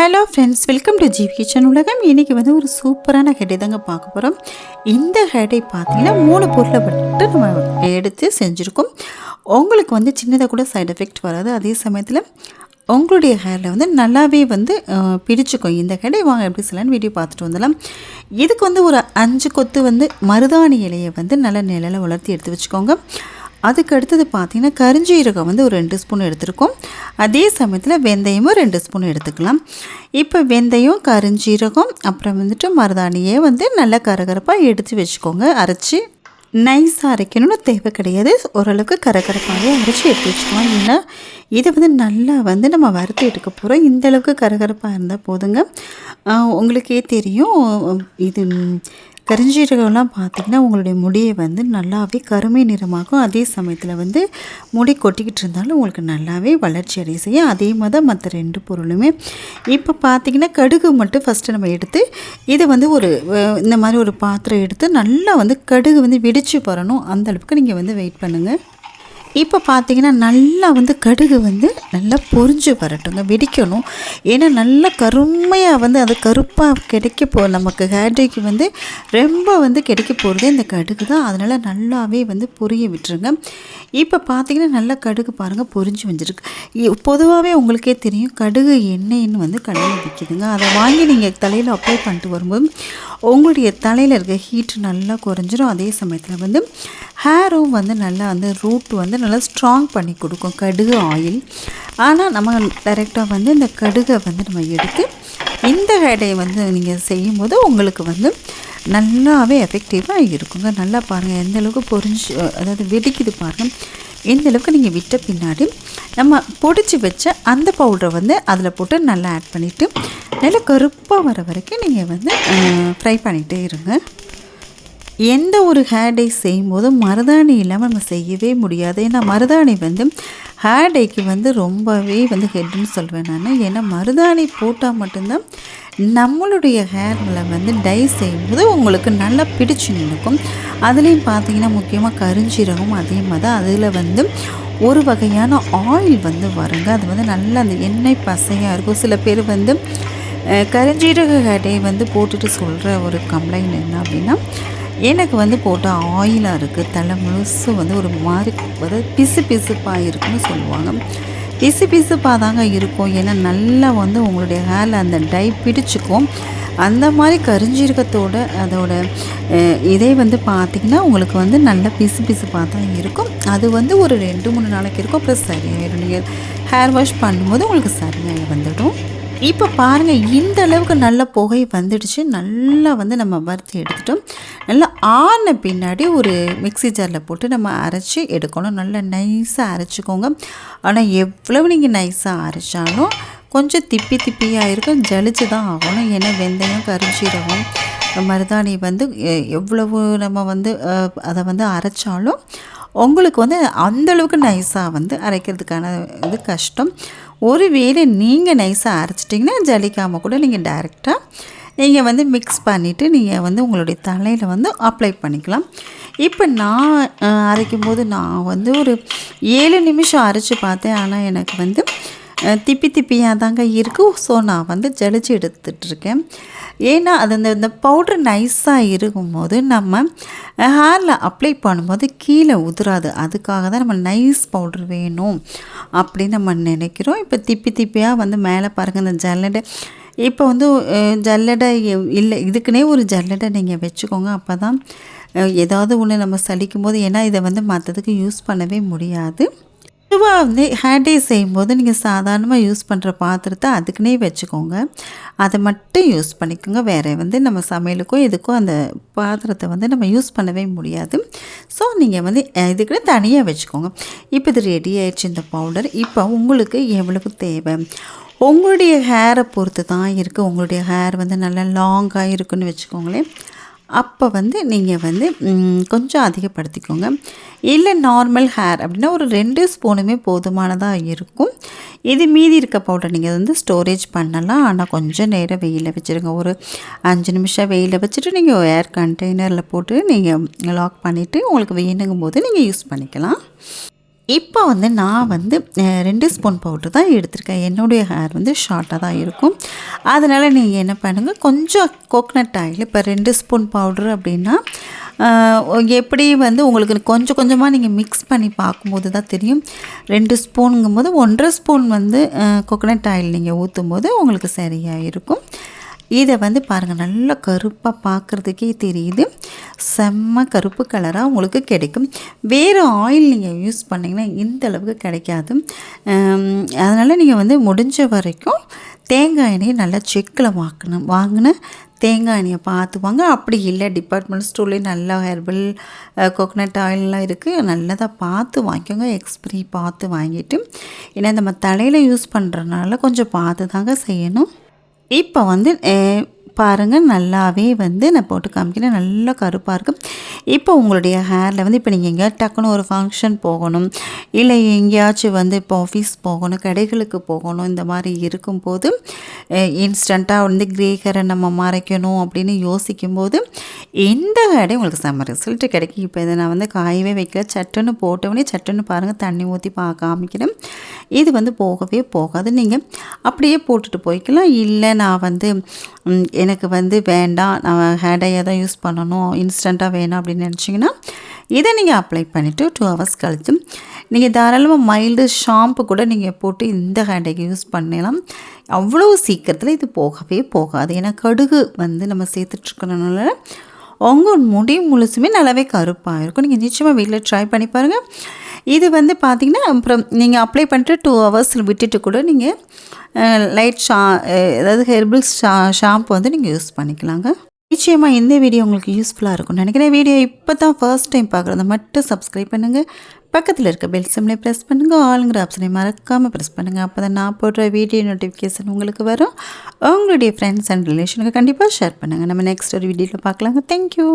Hello friends welcome to GV kitchen உலகம். இன்றைக்கி வந்து ஒரு சூப்பரான ஹெடை தாங்க பார்க்க போகிறோம் இந்த ஹெடை பார்த்தீங்கன்னா மூணு பொருளை மட்டும் நம்ம எடுத்து செஞ்சுருக்கோம். உங்களுக்கு வந்து சின்னதாக கூட சைட் எஃபெக்ட் வராது. அதே சமயத்தில் உங்களுடைய ஹேரில் வந்து நல்லாவே வந்து பிடிச்சிக்கும் இந்த ஹெடை வாங்க எப்படி சொல்லலாம்னு வீடியோ பார்த்துட்டு வந்துடலாம். இதுக்கு வந்து ஒரு அஞ்சு கொத்து வந்து மருதாணி இலையை வந்து நல்லா நிழல வளர்த்தி எடுத்து வச்சுக்கோங்க. அதுக்கு அடுத்தது பார்த்தீங்கன்னா கரிஞ்சீரகம் வந்து ஒரு ரெண்டு ஸ்பூன் எடுத்துருக்கோம். அதே சமயத்தில் வெந்தயமும் ரெண்டு ஸ்பூன் எடுத்துக்கலாம். இப்போ வெந்தயம் கருஞ்சீரகம் அப்புறம் வந்துட்டு மருதாணியே வந்து நல்லா கரகரப்பாக எடுத்து வச்சுக்கோங்க. அரைச்சி நைஸாக அரைக்கணும்னு தேவை கிடையாது. ஓரளவுக்கு கரகரப்பாகவே அரைச்சி எடுத்து வச்சுக்கலாம். ஏன்னா இதை வந்து நல்லா வந்து நம்ம வறுத்து எடுக்க போகிறோம் இந்த அளவுக்கு கரகரப்பாக இருந்தால் போதுங்க. உங்களுக்கே தெரியும். இது கரிஞ்சீரகம்லாம் பார்த்திங்கன்னா உங்களுடைய முடியை வந்து நல்லாவே கருமை நிறமாகும் அதே சமயத்தில் வந்து முடி கொட்டிக்கிட்டு இருந்தாலும் உங்களுக்கு நல்லாவே வளர்ச்சி அடைய செய்யும். அதே மாதிரி தான் மற்ற ரெண்டு பொருளுமே. இப்போ பார்த்திங்கன்னா கடுகு மட்டும் ஃபஸ்ட்டு நம்ம எடுத்து இதை வந்து ஒரு இந்த மாதிரி ஒரு பாத்திரம் எடுத்து நல்லா வந்து கடுகு வந்து வெடிச்சு வரணும். அந்த அளவுக்கு நீங்கள் வந்து வெயிட் பண்ணுங்கள் இப்போ பார்த்தீங்கன்னா நல்லா வந்து கடுகு வந்து நல்லா பொரிஞ்சு வரட்டுங்க வெடிக்கணும். ஏன்னா நல்லா கருமையாக வந்து அது கருப்பாக கிடைக்க போ நமக்கு ஹேட்ரிக்கு வந்து ரொம்ப வந்து கிடைக்க போகிறதே இந்த கடுகு தான். அதனால் நல்லாவே வந்து பொரிய விட்டுருங்க. இப்போ பார்த்தீங்கன்னா நல்லா கடுகு பாருங்கள் பொரிஞ்சு வந்துருக்கு. பொதுவாகவே உங்களுக்கே தெரியும் கடுகு எண்ணெய்ன்னு வந்து கடையில் விற்கிதுங்க அதை வாங்கி நீங்கள் தலையில் அப்ளை பண்ணிட்டு வரும்போது உங்களுடைய தலையில் இருக்க ஹீட் நல்லா குறைஞ்சிரும். அதே சமயத்தில் வந்து ஹேரும் வந்து நல்லா வந்து ரூட் வந்து நல்லா ஸ்ட்ராங் பண்ணி கொடுக்கும். கடுகு ஆயில் ஆனால் நம்ம டைரெக்டாக வந்து இந்த கடுகை வந்து நம்ம எடுத்து இந்த ஹேடை வந்து நீங்கள் செய்யும்போது உங்களுக்கு வந்து நல்லாவே எஃபெக்டிவாக இருக்குங்க. நல்லா பாருங்கள் எந்த அளவுக்கு அதாவது வெடிக்குது பாருங்கள் இந்தளவுக்கு நீங்கள் விட்ட பின்னாடி நம்ம பொடிச்சு வச்ச அந்த பவுடரை வந்து அதில் போட்டு நல்லா ஆட் பண்ணிவிட்டு நல்லா கருப்பாக வர வரைக்கும் நீங்கள் வந்து ஃப்ரை பண்ணிகிட்டே இருங்க. எந்த ஒரு ஹேர் டே செய்யும்போதும் மருதாணி இல்லாமல் நம்ம செய்யவே முடியாது. ஏன்னா மருதாணி வந்து ஹேர் வந்து ரொம்பவே வந்து ஹெட்னு சொல்வேன் நான். ஏன்னா மருதாணி போட்டால் மட்டும்தான் நம்மளுடைய ஹேரில் வந்து டை செய்யும்போது உங்களுக்கு நல்லா பிடிச்சு நிற்கும். அதுலேயும் பார்த்தீங்கன்னா முக்கியமாக கருஞ்சீரகம் அதே மாதிரி தான் அதில் வந்து ஒரு வகையான ஆயில் வந்து வருங்க. அது வந்து நல்லா அந்த எண்ணெய் பசையாக இருக்கும். சில பேர் வந்து அஹ், கருஞ்சீரக ஹேடை வந்து போட்டுட்டு சொல்கிற ஒரு கம்ப்ளைண்ட் என்ன அப்படின்னா எனக்கு வந்து போட்ட ஆயிலாக இருக்குது தலை முழுசு வந்து ஒரு மாதிரி அதாவது பிசு பிசுப்பாக இருக்குன்னு சொல்லுவாங்க. பிசு பிசுப்பாக தாங்க இருக்கும். ஏன்னா நல்லா வந்து உங்களுடைய ஹேரில் அந்த டை பிடிச்சிக்கும். அந்த மாதிரி கரிஞ்சீரகத்தோட அதோட இதே வந்து பார்த்திங்கன்னா உங்களுக்கு வந்து நல்ல பிசு பிசுப்பாக தான் இருக்கும். அது வந்து ஒரு ரெண்டு மூணு நாளைக்கு இருக்கும். அப்புறம் சரியாயிடும். நீங்கள் ஹேர் வாஷ் பண்ணும்போது உங்களுக்கு சரியாகி வந்துடும். இப்போ பாருங்கள் இந்த அளவுக்கு நல்ல புகை வந்துடுச்சு. நல்லா வந்து நம்ம வறுத்து எடுத்துட்டோம். நல்லா ஆன பின்னாடி ஒரு மிக்ஸி ஜாரில் போட்டு நம்ம அரைச்சி எடுக்கணும். நல்லா நைஸாக அரைச்சிக்கோங்க. ஆனால் எவ்வளவு நீங்கள் நைஸாக அரைச்சாலும் கொஞ்சம் திப்பி திப்பியாக இருக்கும். ஜலிச்சு தான் ஆகணும். ஏன்னா வெந்தயம் கரிஞ்சீரகம் மருதாணி வந்து எவ்வளவு நம்ம வந்து அதை வந்து அரைச்சாலும் உங்களுக்கு வந்து அந்தளவுக்கு நைஸாக வந்து அரைக்கிறதுக்கான இது கஷ்டம். ஒருவேளை நீங்கள் நைஸாக அரைச்சிட்டிங்கன்னா ஜலிக்காமல் கூட நீங்கள் டைரெக்டாக நீங்கள் வந்து மிக்ஸ் பண்ணிவிட்டு நீங்கள் வந்து உங்களுடைய தலையில் வந்து அப்ளை பண்ணிக்கலாம். இப்போ நான் அரைக்கும் போது நான் வந்து ஒரு ஏழு நிமிஷம் அரைச்சி பார்த்தேன். ஆனால் எனக்கு வந்து திப்பி திப்பியாக தாங்க இருக்குது ஸோ நான் வந்து ஜலிச்சு எடுத்துட்ருக்கேன் ஏன்னா அது அந்த இந்த பவுட்ரு நைஸாக இருக்கும்போது நம்ம ஹேரில் அப்ளை பண்ணும்போது கீழே உதிராது. அதுக்காக தான் நம்ம நைஸ் பவுட்ரு வேணும் அப்படின்னு நம்ம நினைக்கிறோம். இப்போ திப்பி திப்பியாக வந்து மேலே பாருங்கள் இந்த ஜல்லடை. இப்போ வந்து ஜல்லடை எ- இல்லை இதுக்குன்னே ஒரு ஜல்லடை நீங்கள் வச்சுக்கோங்க. அப்போ தான் ஏதாவது ஒன்று நம்ம சலிக்கும் போது ஏன்னா இதை வந்து மற்றதுக்கு யூஸ் பண்ணவே முடியாது. பொதுவாக வந்து ஹேர் டே செய்யும்போது நீங்கள் சாதாரணமாக யூஸ் பண்ணுற பாத்திரத்தை அதுக்குன்னே வச்சுக்கோங்க. அதை மட்டும் யூஸ் பண்ணிக்கோங்க. வேறு வந்து நம்ம சமையலுக்கும் இதுக்கும் அந்த பாத்திரத்தை வந்து நம்ம யூஸ் பண்ணவே முடியாது. ஸோ நீங்கள் வந்து இதுக்குன்னு தனியாக வச்சுக்கோங்க. இப்போ இது ரெடி ஆயிடுச்சு இந்த பவுடர் இப்போ உங்களுக்கு எவ்வளவு தேவை? உங்களுடைய ஹேரை பொறுத்து தான் இருக்குது உங்களுடைய ஹேர் வந்து நல்லா லாங்காக இருக்குன்னு வச்சுக்கோங்களேன். அப்போ வந்து நீங்கள் வந்து கொஞ்சம் அதிகப்படுத்திக்கோங்க. இல்லை நார்மல் ஹேர் அப்படின்னா ஒரு ரெண்டு ஸ்பூனுமே போதுமானதாக இருக்கும். இது மீதி இருக்க பவுடர் நீங்கள் வந்து ஸ்டோரேஜ் பண்ணலாம். ஆனால் கொஞ்சம் நேரம் வெயிலில் வச்சுருங்க. ஒரு அஞ்சு நிமிஷம் வெயிலில் வச்சுட்டு நீங்கள் ஏர் கண்டெய்னரில் போட்டு நீங்கள் லாக் பண்ணிவிட்டு உங்களுக்கு வேணுங்கும் போது நீங்கள் யூஸ் பண்ணிக்கலாம். இப்போ வந்து நான் வந்து ரெண்டு ஸ்பூன் பவுட்ரு தான் எடுத்திருக்கேன். என்னுடைய ஹேர் வந்து ஷார்ட்டாக தான் இருக்கும். அதனால் நீங்கள் என்ன பண்ணுங்கள் கொஞ்சம் கோக்னட் ஆயில் இப்போ ரெண்டு ஸ்பூன் பவுட்ரு அப்படின்னா எப்படி வந்து உங்களுக்கு கொஞ்சம் கொஞ்சமாக நீங்கள் மிக்ஸ் பண்ணி பார்க்கும்போது தான் தெரியும். ரெண்டு ஸ்பூனுங்கும் போது ஒன்றரை ஸ்பூன் வந்து கோகனட் ஆயில் நீங்கள் ஊற்றும் போது உங்களுக்கு சரியாக இருக்கும். இதை வந்து பாருங்கள் நல்லா கருப்பாக பார்க்குறதுக்கே தெரியுது. செம்ம கருப்பு கலராக உங்களுக்கு கிடைக்கும். வேறு ஆயில் நீங்கள் யூஸ் பண்ணிங்கன்னா இந்த அளவுக்கு கிடைக்காது. அதனால் நீங்கள் வந்து முடிஞ்ச வரைக்கும் தேங்காய் எண்ணெயை நல்லா செக்கில் வாங்கணும் வாங்கின தேங்காய் எண்ணெயை பார்த்து வாங்க. அப்படி இல்லை டிபார்ட்மெண்ட் ஸ்டோர்லேயே நல்லா ஹெர்பல் கோகோனட் ஆயிலெலாம் இருக்குது நல்லதாக பார்த்து வாங்கிக்கோங்க. எக்ஸ்பிரி பார்த்து வாங்கிட்டு. ஏன்னா நம்ம தலையில் யூஸ் பண்ணுறதுனால கொஞ்சம் பார்த்து தாங்க செய்யணும். இப்போ வந்து பாருங்கள் நல்லாவே வந்து நான் போட்டு காமிக்கிறேன். நல்லா கருப்பாக இருக்கும் இப்போ உங்களுடைய ஹேரில் வந்து இப்போ நீங்கள் எங்கேயா டக்குன்னு ஒரு ஃபங்க்ஷன் போகணும் இல்லை எங்கேயாச்சும் வந்து இப்போ ஆஃபீஸ் போகணும் கடைகளுக்கு போகணும் இந்த மாதிரி இருக்கும்போது இன்ஸ்டண்ட்டாக வந்து கிரே ஹேரை நம்ம மறைக்கணும் அப்படின்னு யோசிக்கும்போது எந்த ஹேடே உங்களுக்கு செம்ம ரிசல்ட் கிடைக்கும். இப்போ இதை நான் வந்து காயவே வைக்கல. சட்டுன்னு போட்டவொடனே சட்டுன்னு பாருங்கள் தண்ணி ஊற்றி பார்க்க காமிக்கிறேன். இது வந்து போகவே போகாது. நீங்கள் அப்படியே போட்டுட்டு போய்க்கலாம். இல்லை நான் வந்து எனக்கு வந்து வேண்டாம். நான் ஹேர் டையை தான் யூஸ் பண்ணணும். இன்ஸ்டண்ட்டாக வேணும் அப்படின்னு நினச்சிங்கன்னா இதை நீங்கள் அப்ளை பண்ணிவிட்டு டூ ஹவர்ஸ் கழிச்சு நீங்கள் தாராளமாக மைல்டு ஷாம்பு கூட நீங்கள் போட்டு இந்த ஹேண்டைக்கு யூஸ் பண்ணலாம். அவ்வளோ சீக்கிரத்தில் இது போகவே போகாது. ஏன்னா கடுகு வந்து நம்ம சேர்த்துட்ருக்கணுனால உங்கள் முடி முழுசுமே நல்லாவே கருப்பாக இருக்கும் நீங்கள் நிச்சயமாக வீட்டில் ட்ரை பண்ணி பாருங்கள் இது வந்து பார்த்திங்கன்னா அப்புறம் நீங்கள் அப்ளை பண்ணிட்டு டூ ஹவர்ஸ் விட்டுட்டு கூட நீங்கள் லைட் ஷா அதாவது ஹெர்பல் ஷா ஷாம்பு வந்து நீங்கள் யூஸ் பண்ணிக்கலாங்க. நிச்சயமாக இந்த வீடியோ உங்களுக்கு யூஸ்ஃபுல்லாக இருக்கும்னு நினைக்கிறேன் வீடியோ இப்போ தான் ஃபர்ஸ்ட் டைம் பார்க்குறத மட்டும் சப்ஸ்கிரைப் பண்ணுங்கள் பக்கத்தில் இருக்க பெல் சிம்லே ப்ரெஸ் பண்ணுங்கள் ஆளுங்கிற ஆப்ஷனை மறக்காமல் ப்ரெஸ் பண்ணுங்கள் அப்போ தான் நான் போடுற வீடியோ நோட்டிஃபிகேஷன் உங்களுக்கு வரும். உங்களுடைய ஃப்ரெண்ட்ஸ் அண்ட் ரிலேஷனுக்கு கண்டிப்பாக ஷேர் பண்ணுங்கள் நம்ம நெக்ஸ்ட் ஒரு வீடியோவில் பார்க்கலாங்க. தேங்க்யூ